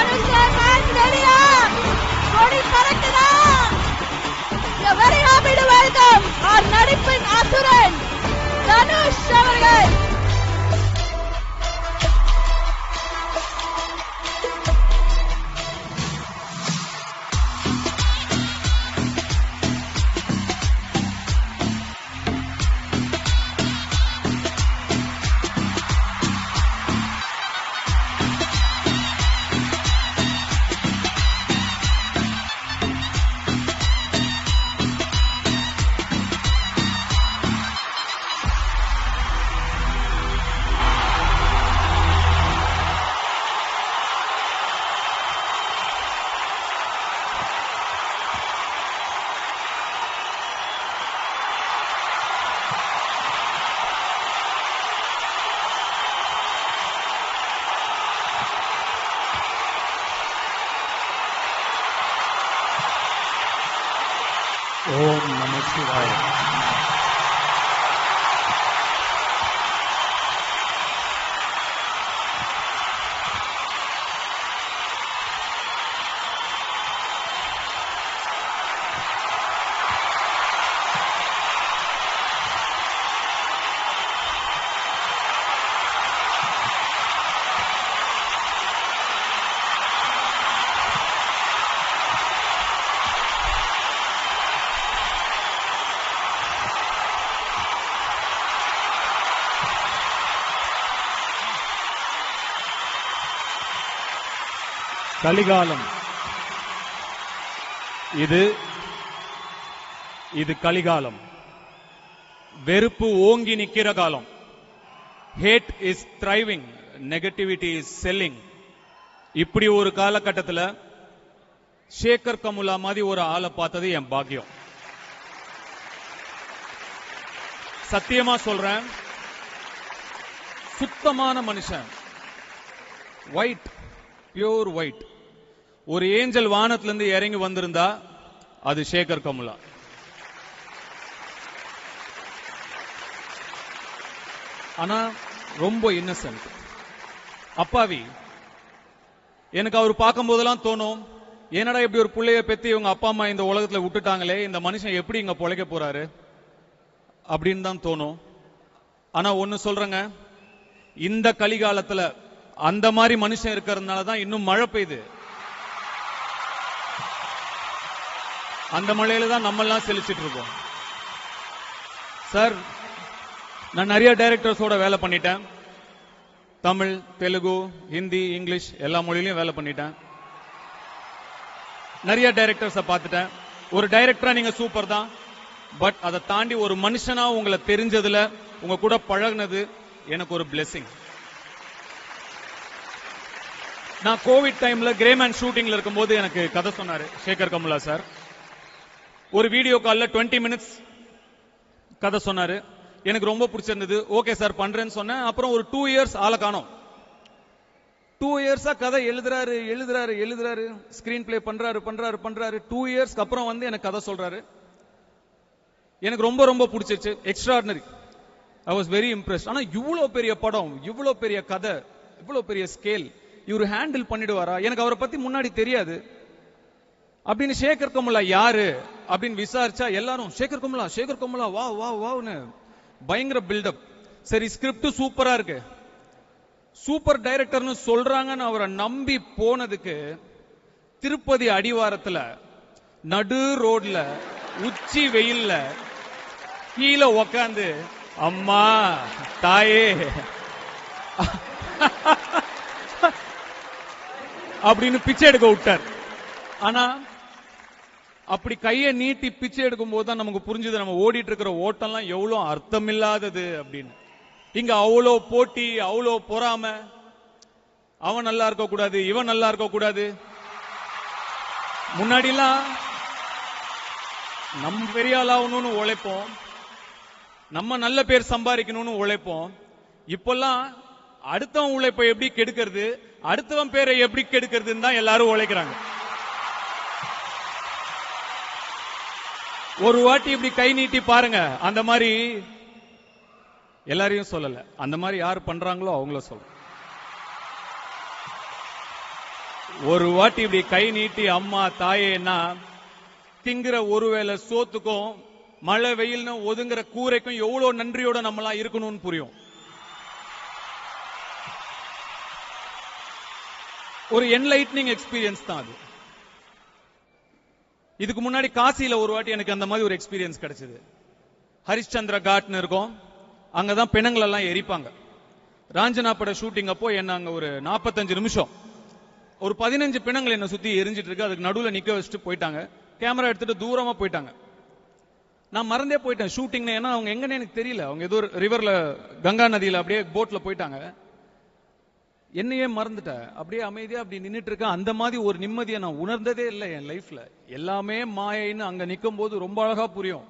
Dhanush fans ready-ஆ? very happy to welcome our நடிப்பின் அசுரன் தனுஷ் அவர்கள் ओम नमः शिवाय। கலிகாலம். இது இது கலிகாலம். வெறுப்பு ஓங்கி நிக்கிற காலம். Hate is thriving negativity is selling இப்படி ஒரு காலகட்டத்தில் சேகர் கமுலா மாதிரி ஒரு ஆளை பார்த்தது என் பாக்கியம். சத்தியமா சொல்றேன் சுத்தமான மனுஷன். ஒயிட் பியூர் ஒயிட் ஒரு ஏஞ்சல் வானத்துல இருந்து இறங்கி வந்திருந்தா அது சேகர் கமுலா. ஆனா ரொம்ப இன்னசென்ட் அப்பாவி எனக்கு அவர் பார்க்கும் போதெல்லாம் தோணும் என்னடா இப்படி ஒரு பிள்ளைய பெத்தி இவங்க அப்பா அம்மா இந்த உலகத்துல விட்டுட்டாங்களே இந்த மனுஷன் எப்படி இங்க பொழைக்க போறாரு? அப்படின்னு தான் தோணும். ஆனா ஒன்னு சொல்றேங்க இந்த கலிகாலத்துல அந்த மாதிரி மனுஷன் இருக்கிறதுனால தான் இன்னும் மழை பெய்யுது. அந்த மழையில தான் நம்ம எல்லாம் செழிச்சிட்டு இருக்கோம். சார் நான் நிறைய டைரக்டர்ஸோட வேலை பண்ணிட்டேன். தமிழ் தெலுங்கு ஹிந்தி இங்கிலீஷ் எல்லா மொழியிலையும் வேலை பண்ணிட்டேன். நிறைய டைரக்டர்ஸை பார்த்துட்டேன். ஒரு டைரக்டரா நீங்க சூப்பர் தான். பட் அதை தாண்டி ஒரு மனுஷனா உங்களை தெரிஞ்சதுல உங்க கூட பழகுனது எனக்கு ஒரு பிளெஸிங் நான் கோவிட் டைம்ல கிரேமேன் ஷூட்டிங்ல இருக்கும்போது எனக்கு கதை சொன்னாரு சேகர் கமுலா சார். ஒரு வீடியோ காலில் டுவெண்ட்டி மினிட்ஸ் கதை சொன்னாரு. எனக்கு ரொம்ப பிடிச்சிருந்தது. ஓகே சார் பண்றேன்னு சொன்னேன். அப்புறம் ஒரு டூ இயர்ஸ் ஆளை காணோம். டூ இயர்ஸா கதை எழுதுறாரு எழுதுறாரு எழுதுறாரு. ஸ்க்ரீன் பிளே பண்றாரு பண்றாரு பண்றாரு. டூ இயர்ஸ்க்கு அப்புறம் வந்து எனக்கு கதை சொல்றாரு. எனக்கு ரொம்ப ரொம்ப பிடிச்சிருச்சு. Extraordinary I was very impress ஆனா இவ்வளவு பெரிய படம் இவ்வளோ பெரிய கதை இவ்வளவு பெரிய ஸ்கேல் இவர் ஹேண்டில் பண்ணிடுவாரா? எனக்கு அவரை பத்தி முன்னாடி தெரியாது. அப்படின்னு சேகர் கமலா யாரு? அப்படின்னு விசாரிச்சா எல்லாரும் சேகர் கமலா சேகர் கமலா வா வா வான்னு பயங்கர பில்டப் சரி ஸ்கிரிப்ட் சூப்பரா இருக்கு. சூப்பர் டைரக்டர்னு சொல்றாங்கன்னு அவரை நம்பி போனதுக்கு திருப்பதி அடிவாரத்துல நடு ரோட்ல உச்சி வெயில்ல கீழே உக்காந்து அம்மா தாயே. அப்படின்னு பிச்சை எடுக்க விட்டார். ஆனா அப்படி கையை நீட்டி பிச்சை எடுக்கும் போது தான் நமக்கு புரிஞ்சுது நம்ம ஓடிட்டு இருக்கிற ஓட்டம்லாம் எவ்வளோ அர்த்தமில்லாதது அப்படின்னு. இங்க அவ்வளோ போட்டி அவ்வளோ பொறாம. அவன் நல்லா இருக்க கூடாது இவன் நல்லா இருக்க கூடாது முன்னாடிலாம் நம்ம பெரிய ஆளாகணும்னு உழைப்போம். நம்ம நல்ல பேர் சம்பாதிக்கணும்னு உழைப்போம். இப்பெல்லாம் அடுத்தவன் உழைப்பை எப்படி கெடுக்கிறது அடுத்தவன் பேரை எப்படி கெடுக்கிறதுன்னு தான் எல்லாரும் உழைக்கிறாங்க. ஒரு வாட்டி இப்படி கை நீட்டி பாருங்க. அந்த மாதிரி எல்லாரையும் சொல்லல. அந்த மாதிரி யார் பண்றாங்களோ அவங்கள சொல்ல ஒரு வாட்டி இப்படி கை நீட்டி அம்மா தாயேன்னா திங்கிற ஒருவேளை சோத்துக்கும் மழை வெயில்னு ஒதுங்குற கூரைக்கும் எவ்வளவு நன்றியோட நம்மலாம் இருக்கணும்னு புரியும். ஒரு என்லைட்னிங் எக்ஸ்பீரியன்ஸ் தான் அது. இதுக்கு முன்னாடி காசியில ஒரு வாட்டி எனக்கு அந்த மாதிரி ஒரு எக்ஸ்பீரியன்ஸ் கிடைச்சது. ஹரிஷ்சந்திர காட்னு இருக்கும். அங்கதான் பிணங்கள் எல்லாம் எரிப்பாங்க. ராஞ்சனா பட ஷூட்டிங் அப்போ என்ன அங்க ஒரு நாற்பத்தஞ்சு நிமிஷம். ஒரு பதினஞ்சு பிணங்கள் என்னை சுத்தி எரிஞ்சிட்டு இருக்கு. அதுக்கு நடுவில் நிக்க வச்சுட்டு போயிட்டாங்க. கேமரா எடுத்துட்டு தூரமா போயிட்டாங்க. நான் மறந்தே போயிட்டேன். ஷூட்டிங்னு ஏன்னா அவங்க எங்கன்னு எனக்கு தெரியல. அவங்க ஏதோ ரிவர்ல கங்கா நதியில் அப்படியே போட்டில் போயிட்டாங்க. என்னையே மறந்துட்டேன் அப்படியே அமைதியா அப்படி நின்னுட்டு இருக்கேன் அந்த மாதிரி ஒரு நிம்மதியை நான் உணர்ந்ததே இல்லை என் லைஃப்ல எல்லாமே மாயைன்னு அங்க நிக்கும் போது ரொம்ப அழகா புரியும்.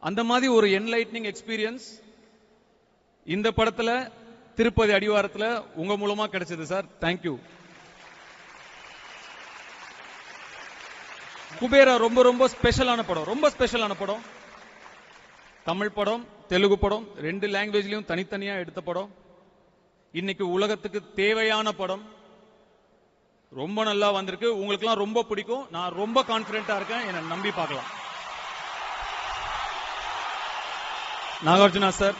அந்த மாதிரி ஒரு என்லைட்னிங் எக்ஸ்பீரியன்ஸ் இந்த படத்துல திருப்பதி அடிவாரத்துல உங்க மூலமா கிடைச்சது சார். தேங்க்யூ குபேரா ரொம்ப ரொம்ப ஸ்பெஷலான படம். ரொம்ப ஸ்பெஷலான படம். தமிழ் படம் தெலுங்கு படம் ரெண்டு லாங்குவேஜ்லயும் தனித்தனியா எடுத்த படம். இன்னைக்கு உலகத்துக்கு தேவையான படம் ரொம்ப நல்லா வந்திருக்கு. உங்களுக்குலாம் ரொம்ப பிடிக்கும். நான் ரொம்ப கான்பிடண்டா இருக்கேன். என்னை நம்பி பார்க்கலாம். நாகார்ஜுனா சார்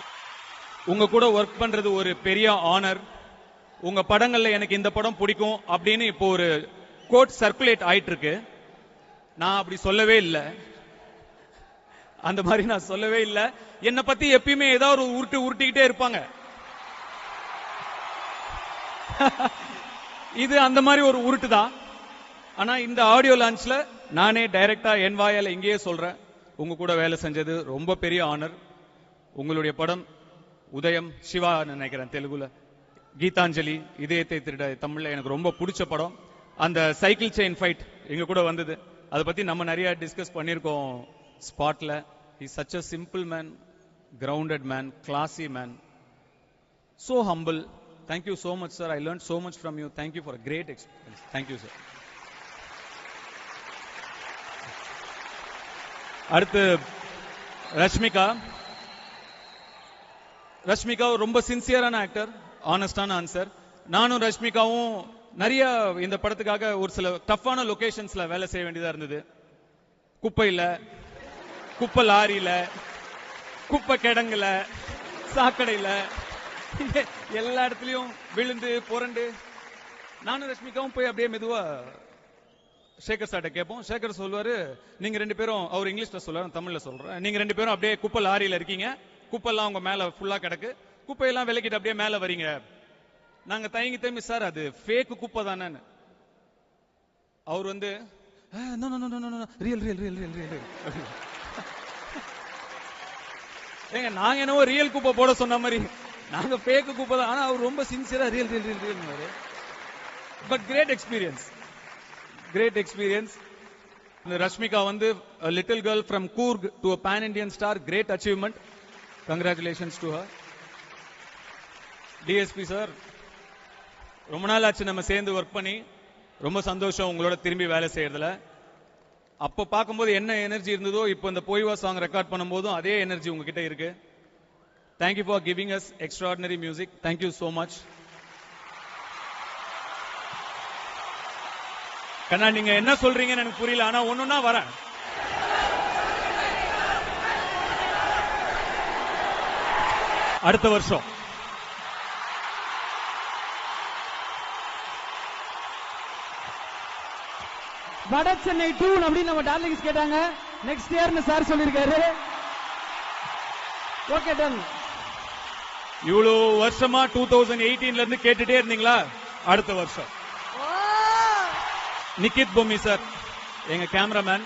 உங்க கூட ஒர்க் பண்றது ஒரு பெரிய ஆனர் உங்க படங்கள்ல எனக்கு இந்த படம் பிடிக்கும் அப்படின்னு இப்போ ஒரு கோட் சர்க்குலேட் ஆயிட்டு இருக்கு நான் அப்படி சொல்லவே இல்லை. அந்த மாதிரி நான் சொல்லவே இல்லை. என்னை பத்தி எப்பயுமே ஏதாவது ஒரு உருட்டு உருட்டிக்கிட்டே இருப்பாங்க. இது அந்த மாதிரி ஒரு உருட்டு தான் ஆனா இந்த ஆடியோ லான்ச்ல நானே டைரக்டா என் வாயால இங்கேயே சொல்றேன். உங்க கூட வேலை செஞ்சது ரொம்ப பெரிய ஆனர் உங்களுடைய படம் உதயம் சிவா நினைக்கிறேன் தெலுங்குல. கீதாஞ்சலி இதயத்தை திருட தமிழ்ல எனக்கு ரொம்ப பிடிச்ச படம். அந்த சைக்கிள் செயின் ஃபைட் எங்க கூட வந்தது. அதை பத்தி நம்ம நிறைய டிஸ்கஸ் பண்ணியிருக்கோம் ஸ்பாட்ல is such a simple man grounded man classy man so humble Thank you so much, sir. I learned so much from you. Thank you for a great experience. Thank you, sir. அடுத்து ரஷ்மிகா ரஷ்மிகா ரொம்ப சின்சியரான actor ஆனஸ்டான answer நானும் ரஷ்மிகாவும் நிறைய இந்த படத்துக்காக ஒரு சில டஃப்பான லொகேஷன்ஸ்ல வேலை செய்ய வேண்டியதா இருந்தது குப்பையில குப்பை லாரியில குப்பை கிடங்குல சாக்கடையில எல்லா இடத்துலயும் விழுந்து புரண்டு. நானும் ரஷ்மிகாவும் போய் அப்படியே மெதுவா சேகர் சார்ட்ட கேட்போம். சேகர் சொல்லுவாரு நீங்க ரெண்டு பேரும் அவர் இங்கிலீஷ்ல சொல்லுவாரு தமிழ்ல சொல்றேன். நீங்க ரெண்டு பேரும் அப்படியே குப்பை லாரியில இருக்கீங்க. குப்பெல்லாம் உங்க மேல ஃபுல்லா கிடக்கு. குப்பையெல்லாம் விலக்கிட்டு அப்படியே மேல வரீங்க. நாங்க தயங்கி தயங்கி சார் அது ஃபேக் குப்பை தானே அவர் வந்து real real real real real ஏங்க நாங்க என்னவோ ரியல் குப்பை போட சொன்ன மாதிரி நாங்க பேக்க கூப்பிடலாம். ஆனா அவர் ரொம்ப சின்சியரா real real real real but great experience great experience இந்த ரஷ்மிகா வந்து little girl from Coorg to a pan Indian star great achievement congratulations to her DSP sir ரொம்ப நாள் ஆச்சு நம்ம சேர்ந்து ஒர்க் பண்ணி. ரொம்ப சந்தோஷம் உங்களோட திரும்பி வேலை செய்யறதுல. அப்போ பார்க்கும்போது என்ன எனர்ஜி இருந்ததோ இப்போ இந்த போய்வா சாங் ரெக்கார்ட் பண்ணும்போதும் அதே எனர்ஜி உங்ககிட்ட இருக்கு. Thank you for giving extraordinary music. Thank you so much கண்ணா நீங்க என்ன சொல்றீங்கன்னு எனக்கு புரியல ஆனா ஒண்ணுன்னா வரேன். அடுத்த வருஷம். வட சென்னை டூன் அப்படின்னு நம்ம டார்லிங்ஸ் கேட்டாங்க. நெக்ஸ்ட் இயர்னு சார் சொல்லியிருக்காரு. ஓகே டன் இவ்வளவு வருஷமா டூ தௌசண்ட் எயிட்டீன்ல இருந்து கேட்டுட்டே இருந்தீங்களா? அடுத்த வருஷம். நிக்கித் பொம்மி சார் எங்க கேமராமேன்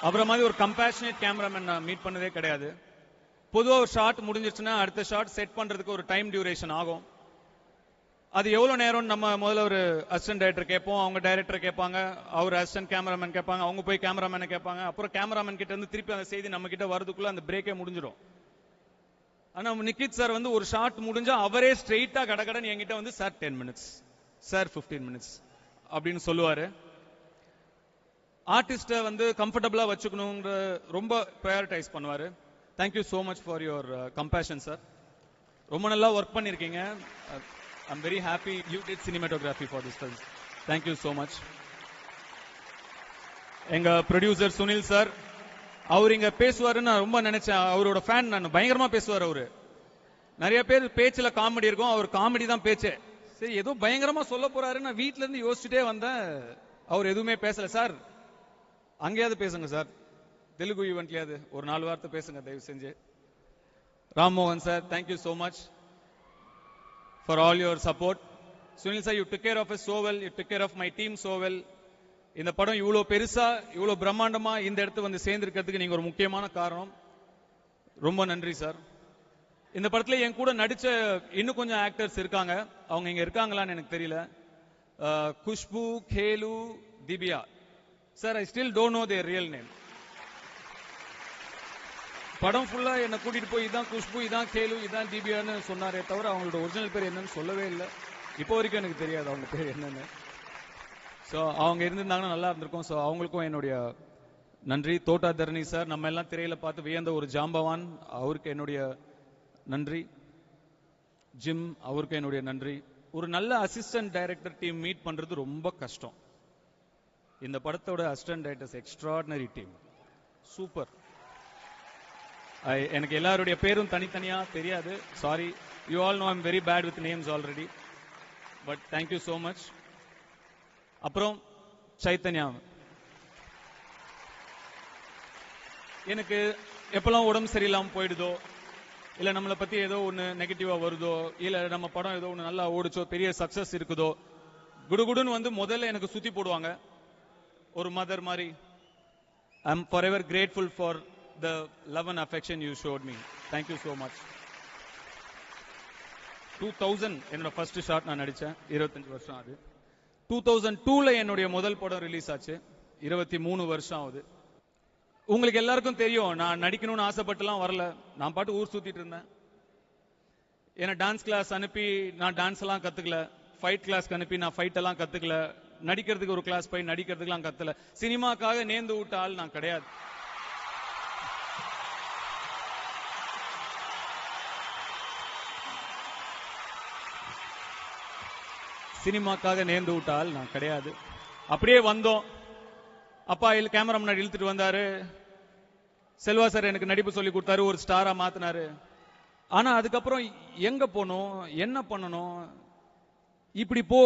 அவரை மாதிரி ஒரு கம்பேஷனேட் கேமராமேன் நான் மீட் பண்ணதே கிடையாது. பொதுவா ஒரு ஷாட் முடிஞ்சிருச்சுன்னா அடுத்த ஷாட் செட் பண்றதுக்கு ஒரு டைம் டியூரேஷன் ஆகும். அது எவ்வளவு நேரம் நம்ம முதல்ல ஒரு அசிஸ்டன்ட் டைரக்டர் கேட்போம் அவங்க டைரக்டர் கேட்பாங்க அவர் அசிஸ்டன்ட் கேமராமேன் கேட்பாங்க அவங்க போய் கேமராமேனை கேட்பாங்க அப்புறம் கேமராமேன் கிட்ட இருந்து திருப்பி அந்த செய்தி நம்ம கிட்ட வரதுக்குள்ள அந்த பிரேக்கே முடிஞ்சிடும் ஆனா நிக்கித் சார் வந்து ஒரு ஷாட் முடிஞ்சா அவரே ஸ்ட்ரெயிட்டா கடகடன்னு என்கிட்ட வந்து sir ten minutes sir 15 minutes அப்படின்னு சொல்லுவாரு. ஆர்டிஸ்ட வந்து கம்ஃபர்டபுளா வச்சுக்கணுங்கிற ரொம்ப ப்ரையாரிட்டைஸ் பண்ணுவாரு. Thank you so much for your compassion sir ரொம்ப நல்லா ஒர்க் பண்ணியிருக்கீங்க I'm very happy you did cinematography for this film thank you so much எங்க ப்ரொடியூசர் சுனில் சார் அவர் இங்க பேசுவாருன்னு நான் ரொம்ப நினைச்சேன். அவரோட ஃபேன் நான் பயங்கரமா பேசுவார் அவரு. நிறைய பேர் பேச்சுல காமெடி இருக்கும். அவர் காமெடி தான் பேச்சே. சரி ஏதோ பயங்கரமா சொல்ல போறாரு நான் வீட்ல இருந்து யோசிச்சுட்டே வந்தேன். அவர் எதுவுமே பேசல. சார் அங்கேயாவது பேசுங்க சார். தெலுங்கு ஈவெண்ட்லயாவது ஒரு நாலு வார்த்தை பேசுங்க தயவு செஞ்சு. Rammohan sir thank you so much for all your support Sunil sir you took care of us so well. You care of my team so இந்த படம் இவ்வளோ பெருசா இவ்வளோ பிரம்மாண்டமா இந்த இடத்து வந்து சேர்ந்திருக்கிறதுக்கு நீங்க ஒரு முக்கியமான காரணம். ரொம்ப நன்றி சார். இந்த படத்துல என் கூட நடிச்ச இன்னும் கொஞ்சம் ஆக்டர்ஸ் இருக்காங்க. அவங்க இங்க இருக்காங்களான்னு எனக்கு தெரியல. குஷ்பு கேலு திபியா sir I still don't know their real name படம் ஃபுல்லா என்னை கூட்டிட்டு போய் இதான் குஷ்பு இதான் கேலு இதான் தீபியான்னு சொன்னாரே தவிர அவங்களோட ஒரிஜினல் பேர் என்னன்னு சொல்லவே இல்லை. இப்போ வரைக்கும் எனக்கு தெரியாது அவங்க பேர் என்னன்னு. ஸோ அவங்க இருந்திருந்தாங்கன்னா நல்லா இருந்திருக்கும். ஸோ அவங்களுக்கும் என்னுடைய நன்றி. தோட்டா தரணி சார் நம்ம எல்லாம் திரையில பார்த்து வியந்த ஒரு ஜாம்பவான். அவருக்கு என்னுடைய நன்றி. ஜிம் அவருக்கு என்னுடைய நன்றி. ஒரு நல்ல அசிஸ்டன்ட் டைரக்டர் டீம் மீட் பண்ணுறது ரொம்ப கஷ்டம். இந்த படத்தோட assistant directors extraordinary team super எனக்கு எல்லாருடைய பேரும் தனித்தனியாக தெரியாது. Sorry you all know I'm very bad with names already but thank you so much அப்புறம் சைத்தன்யா எனக்கு எப்பெல்லாம் உடம்பு சரியில்லாம போயிடுதோ இல்ல நம்மளை பத்தி ஏதோ ஒண்ணு நெகட்டிவா வருதோ இல்ல நம்ம படம் ஏதோ ஒண்ணு நல்லா ஓடிச்சோ பெரிய சக்சஸ் இருக்குதோ குடுகுடுன்னு வந்து முதல்ல எனக்கு சுத்தி போடுவாங்க. ஒரு மதர் மாதிரி. I am forever grateful for the love and affection you showed me thank you so much two thousand என்னோட ஃபர்ஸ்ட் ஷாட் நான் நடிச்சேன். இருபத்தஞ்சு வருஷம் அது. டூ தௌசண்ட் டூவில் என்னுடைய முதல் படம் ரிலீஸ் ஆச்சு. இருபத்தி மூணு வருஷம் ஆகுது. உங்களுக்கு எல்லாருக்கும் தெரியும் நான் நடிக்கணும்னு ஆசைப்பட்டுலாம் வரல. நான் பாட்டு ஊர் சுத்திட்டு இருந்தேன். என்னை டான்ஸ் கிளாஸ் அனுப்பி நான் டான்ஸ் எல்லாம் கத்துக்கல. ஃபைட் கிளாஸ்க்கு அனுப்பி நான் ஃபைட் எல்லாம் கத்துக்கல. நடிக்கிறதுக்கு ஒரு கிளாஸ் போய் நடிக்கிறதுக்குலாம் கத்தல. சினிமாக்காக நேர்ந்து விட்ட ஆள் நான் கிடையாது. சினிமாக்காக நேர்ந்து விட்டால் நான் கிடையாது. அப்படியே வந்தோம். அப்பா இல்லை கேமரா முன்னாடி இழுத்துட்டு வந்தாரு. செல்வா சார் எனக்கு நடிப்பு சொல்லி கொடுத்தாரு. ஒரு ஸ்டாரா மாத்தினாரு. ஆனா அதுக்கப்புறம் எங்க போகணும் என்ன பண்ணணும்? இப்படி போ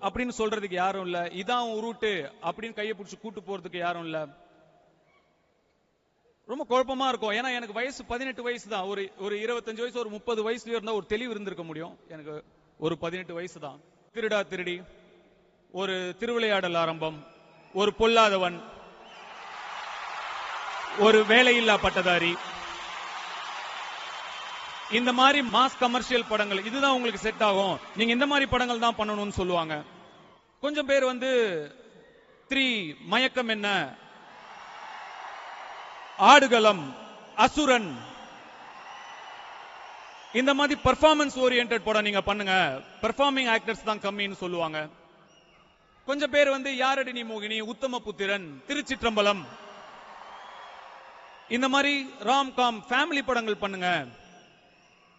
அப்படின்னு சொல்றதுக்கு யாரும் இல்ல. இதான் உருட்டு ரூட்டு அப்படின்னு கையை பிடிச்சி கூட்டு போறதுக்கு யாரும் இல்ல. ரொம்ப குழப்பமா இருக்கும். ஏன்னா எனக்கு வயசு பதினெட்டு வயசு தான். ஒரு ஒரு இருபத்தஞ்சு வயசு ஒரு முப்பது வயசுல இருந்தா ஒரு தெளிவு இருந்திருக்க முடியும். எனக்கு ஒரு பதினெட்டு வயசு தான். திருடா திருடி. ஒரு திருவிளையாடல் ஆரம்பம். ஒரு பொல்லாதவன். ஒரு வேலையில்லா பட்டதாரி இந்த மாதிரி மாஸ் கமர்ஷியல் படங்கள் இதுதான் உங்களுக்கு செட் ஆகும். நீங்க இந்த மாதிரி படங்கள் தான் பண்ணணும்னு சொல்லுவாங்க. கொஞ்சம் பேர் வந்து த்ரீ மயக்கம் என்ன? ஆடுகளம் அசுரன் இந்த மாதிரி பெர்ஃபார்மன்ஸ் ஓரியன்ட் படம் நீங்க பண்ணுங்க. பெர்ஃபார்மிங் ஆக்டர்ஸ் தான் கம்மின்னு சொல்லுவாங்க. கொஞ்சம் பேர் வந்து யாரடி நீ மோகினி? உத்தம புத்திரன் திருச்சிற்றம்பலம். இந்த மாதிரி ராம் காம் ஃபேமிலி படங்கள் பண்ணுங்க.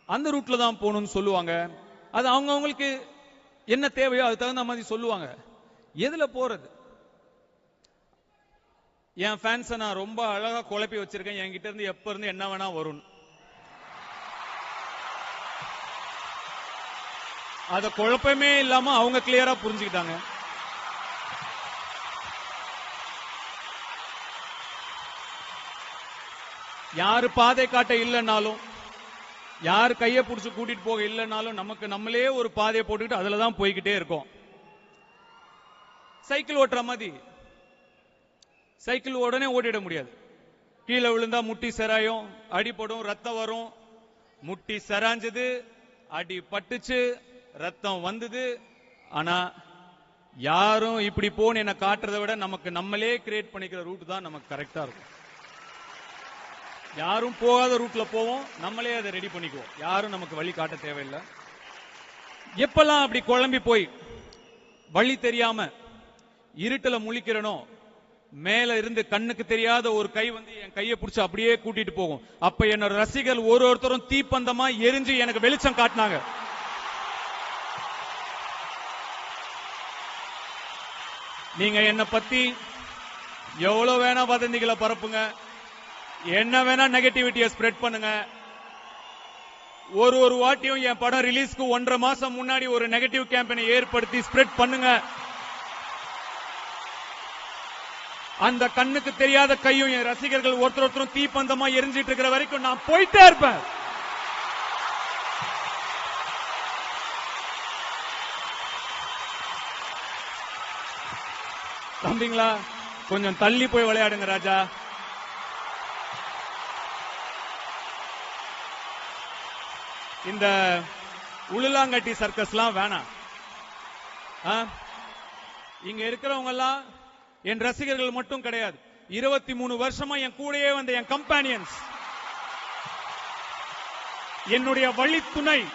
அந்த ரூட்ல தான் போகணும்னு சொல்லுவாங்க. அது அவங்க அவங்களுக்கு என்ன தேவையோ அது தகுந்த மாதிரி சொல்லுவாங்க. எதுல போறது? என் ஃபேன்ஸை நான் ரொம்ப அழகா குழப்பி வச்சிருக்கேன். என்கிட்ட இருந்து எப்ப இருந்து என்ன வேணா வரும். அத குழப்பமே இல்லாம அவங்க கிளியரா புரிஞ்சுக்கிட்டாங்க. யாரு பாதை காட்ட இல்லைன்னாலும் யார் கையை பிடிச்சு கூட்டிட்டு போக இல்லைன்னாலும் நமக்கு நம்மளே ஒரு பாதையை போட்டுக்கிட்டு அதுல தான் போய்கிட்டே இருக்கோம். சைக்கிள் ஓட்டுற மாதிரி. சைக்கிள் உடனே ஓட்டிட முடியாது. கீழே விழுந்தா முட்டி செராயும் அடிப்படும் ரத்தம் வரும். முட்டி செராஞ்சது அடி பட்டுச்சு ரத்தம் வந்தது. ஆனா யாரும் இப்படி போன்னு என்ன காட்டுறதை விட நமக்கு நம்மளே கிரியேட் பண்ணிக்கிற ரூட் தான் நமக்கு கரெக்டா இருக்கும். யாரும் போகாத ரூட்ல போவோம் நம்மளே அதை ரெடி பண்ணிக்குவோம். யாரும் நமக்கு வழி காட்ட தேவையில்லை. எப்பெல்லாம் அப்படி குழம்பி போய் வழி தெரியாம இருட்டுல முழிக்கிறனோ மேல இருந்து கண்ணுக்கு தெரியாத ஒரு கை வந்து என் கையை பிடிச்சி அப்படியே கூட்டிட்டு போகும். அப்ப என்னோட ரசிகர்கள் ஒரு ஒருத்தரும் தீப்பந்தமா எரிஞ்சு எனக்கு வெளிச்சம் காட்டினாங்க. நீங்க என்ன பத்தி எவ்வளவு வேணா வதந்திகளை பரப்புங்க. என்ன வேணா நெகட்டிவிட்டியை ஸ்ப்ரெட் பண்ணுங்க. ஒரு ஒரு வாட்டியும் என் படம் ரிலீஸ்க்கு ஒன்றரை மாசம் முன்னாடி ஒரு நெகட்டிவ் கேம்பெயினை ஏற்படுத்தி ஸ்ப்ரெட் பண்ணுங்க. அந்த கண்ணுக்கு தெரியாத கையும் என் ரசிகர்கள் ஒருத்தர் ஒருத்தரும் தீப்பந்தமா எரிஞ்சிட்டு இருக்கிற வரைக்கும் நான் போயிட்டே இருப்பேன். தம்பிங்களா கொஞ்சம் தள்ளி போய் விளையாடுங்க ராஜா. இந்த உளுலாங்கட்டி சர்க்கஸ்லாம் வேணாம். ஆ? இங்க இருக்கிறவங்க எல்லாம் என் ரசிகர்கள் மட்டும் கிடையாது. இருபத்தி மூணு வருஷமா என் கூடயே வந்த என் கம்பானியன்ஸ் என்னுடைய வழித்துணை.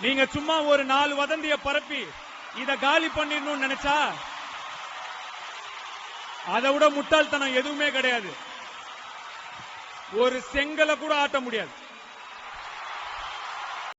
நீங்க சும்மா ஒரு நாலு வதந்திய பரப்பி இத காலி பண்ணிடணும்னு நினைச்சா அதை விட முட்டாள்தனம் எதுவுமே கிடையாது. ஒரு செங்கலை கூட ஆட்ட முடியாது.